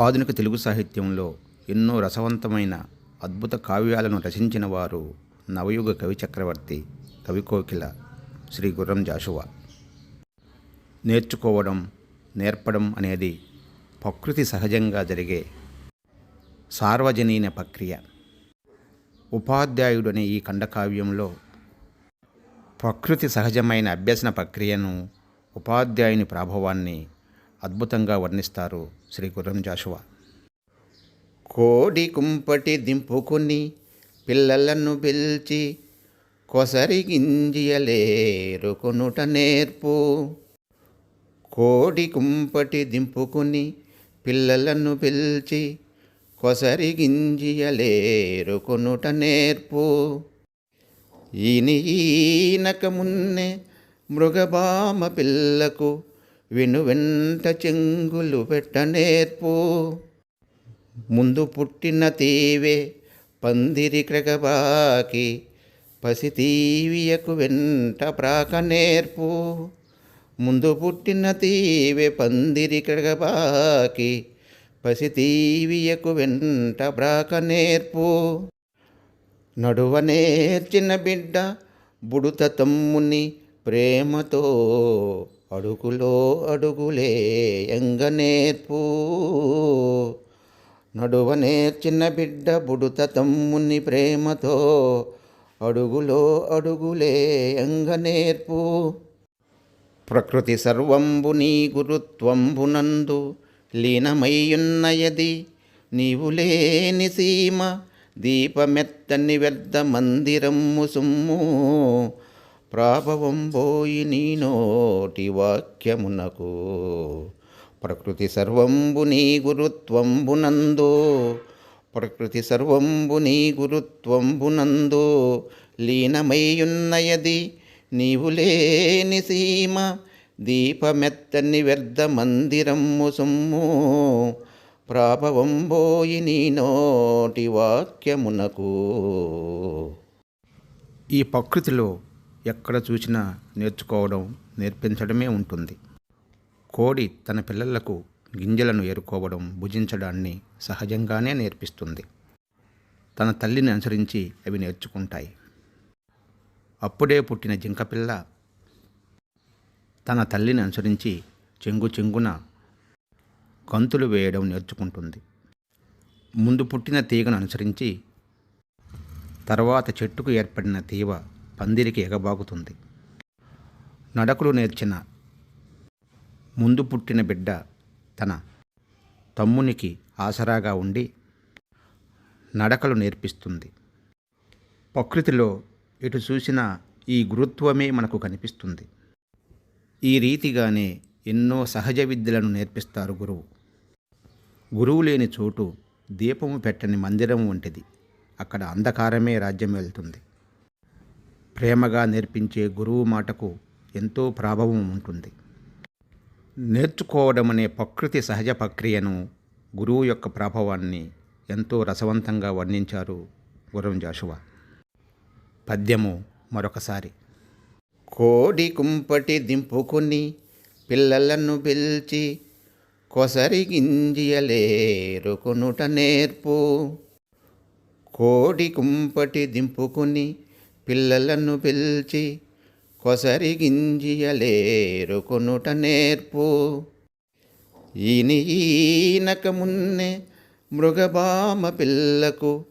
ఆధునిక తెలుగు సాహిత్యంలో ఎన్నో రసవంతమైన అద్భుత కావ్యాలను రచించిన వారు నవయుగ కవి చక్రవర్తి కవికోకిల శ్రీ గుర్రం జాషువా. నేర్చుకోవడం నేర్పడం అనేది ప్రకృతి సహజంగా జరిగే సార్వజనీన ప్రక్రియ. ఉపాధ్యాయుడనే ఈ ఖండకావ్యంలో ప్రకృతి సహజమైన అభ్యసన ప్రక్రియను ఉపాధ్యాయుని ప్రభావాన్ని అద్భుతంగా వర్ణిస్తారు శ్రీ గుర్రం జాషువా. కోడి కుంపటి దింపుకుని పిల్లలను పిలిచి కొసరి గింజియలేరుకునుట నేర్పు. కోడి కుంపటి దింపుకుని పిల్లలను పిలిచి కొసరి గింజియలేరుకునుట నేర్పు. ఈని ఈనక మున్నే మృగబామ పిల్లకు విను వెంట చెంగులు పెట్ట నేర్పు. ముందు పుట్టిన తీవే పందిరి క్రగబాకి పసి తీవియకు వెంట ప్రాక నేర్పు. ముందు పుట్టిన తీవే పందిరి క్రగబాకి పసి తీవియకు వెంట ప్రాక నేర్పు. నడువ నేర్చిన బిడ్డ బుడుత తమ్ముని ప్రేమతో అడుగులో అడుగులే ఎంగ నేర్పు. నడువ నేర్చిన బిడ్డ బుడుత తమ్ముని ప్రేమతో అడుగులో అడుగులే ఎంగ నేర్పు. ప్రకృతి సర్వంబు నీ గురుత్వంబునందు లీనమయ్యున్నయది నీవు లేని సీమ దీపమెత్తని వ్యర్థ మందిరమ్ము సుమ్ము. ప్రాభవం పోయి నీ నోటి వాక్యమునకు. ప్రకృతి సర్వంబు నీ గురుత్వంబునందు ప్రకృతి సర్వంబు నీ గురుత్వంబునందు లీనమయ్యున్నయది నీవు లేని సీమ. దీపమెత్తని వ్యర్థ మందిరమ్ము సుమ్ము. ప్రాభవం పోయి నీ నోటి వాక్యమునకు. ఈ ప్రకృతిలో ఎక్కడ చూసినా నేర్చుకోవడం నేర్పించడమే ఉంటుంది. కోడి తన పిల్లలకు గింజలను ఏరుకోవడం భుజించడాన్ని సహజంగానే నేర్పిస్తుంది. తన తల్లిని అనుసరించి అవి నేర్చుకుంటాయి. అప్పుడే పుట్టిన జింకపిల్ల తన తల్లిని అనుసరించి చెంగు చెంగున కంతులు వేయడం నేర్చుకుంటుంది. ముందు పుట్టిన తీగను అనుసరించి తర్వాత చెట్టుకు ఏర్పడిన తీవ పందిరికి ఎగబాగుతుంది నడకలు నేర్చిన ముందు పుట్టిన బిడ్డ తన తమ్మునికి ఆసరాగా ఉండి నడకలు నేర్పిస్తుంది. ప్రకృతిలో ఎటు చూసినా ఈ గురుత్వమే మనకు కనిపిస్తుంది. ఈ రీతిగానే ఎన్నో సహజ విద్యలను నేర్పిస్తారు గురువు. గురువు లేని చోటు దీపము పెట్టని మందిరం వంటిది. అక్కడ అంధకారమే రాజ్యం వెళ్తుంది. ప్రేమగా నేర్పించే గురువు మాటకు ఎంతో ప్రభావం ఉంటుంది. నేర్చుకోవడం అనే ప్రకృతి సహజ ప్రక్రియను గురువు యొక్క ప్రభావాన్ని ఎంతో రసవంతంగా వర్ణించారు గురం జాషువా. పద్యము మరొకసారి. కోడి కుంపటి దింపుకుని పిల్లలను పిలిచి కొసరి గింజియలేరుకునుట నేర్పు. కోడి కుంపటి దింపుకుని పిల్లలను పిలిచి కొసరి గింజియలేరుకొనుట నేర్పు. ఈని ఈనక మున్నే మృగబామ పిల్లకు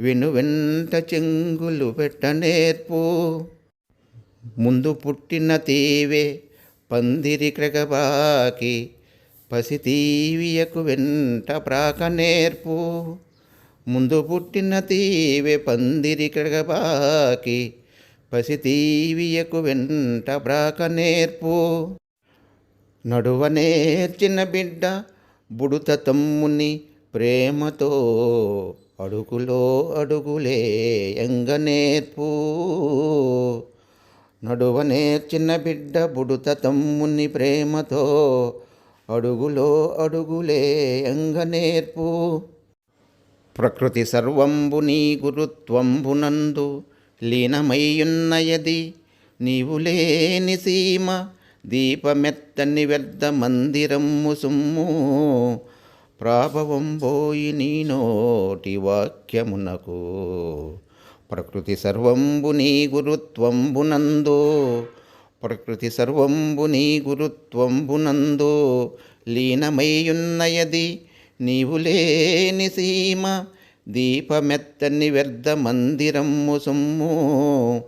విను వెంట చెంగులు పెట్ట నేర్పు. ముందు పుట్టిన తీవే పందిరి క్రగబాకి పసి తీవియకు వెంట ప్రాక నేర్పు. ముందు పుట్టిన తీవె పందిరి కడగబాకి పసి తీవియకు వెంట బ్రాక నేర్పు. నడువ నేర్చిన బిడ్డ బుడుత తమ్ముని ప్రేమతో అడుగులో అడుగులే ఎంగ నేర్పు. నడువ నేర్చిన బిడ్డ బుడుత తమ్ముని ప్రేమతో అడుగులో అడుగులే ఎంగ నేర్పు. ప్రకృతి సర్వంబు నీ గురుత్వంబునందు లీనమయ్యున్నయది. నీవు లేని సీమ దీపమెత్తని వ్యర్థ మందిరమ్ము సుమ్ము. ప్రాభవం పోయి నీ నోటి వాక్యమునకు ప్రకృతి సర్వంబు నీ గురుత్వంబునందు ప్రకృతి సర్వంబు నీ గురుత్వంబునందు లీనమయ్యున్నయది. నీవు లేని సీమ దీపమెత్తని వ్యర్థ మందిరము సొమ్ము.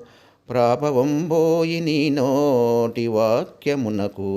ప్రాభవంబోయి నీ నోటి వాక్యమునకు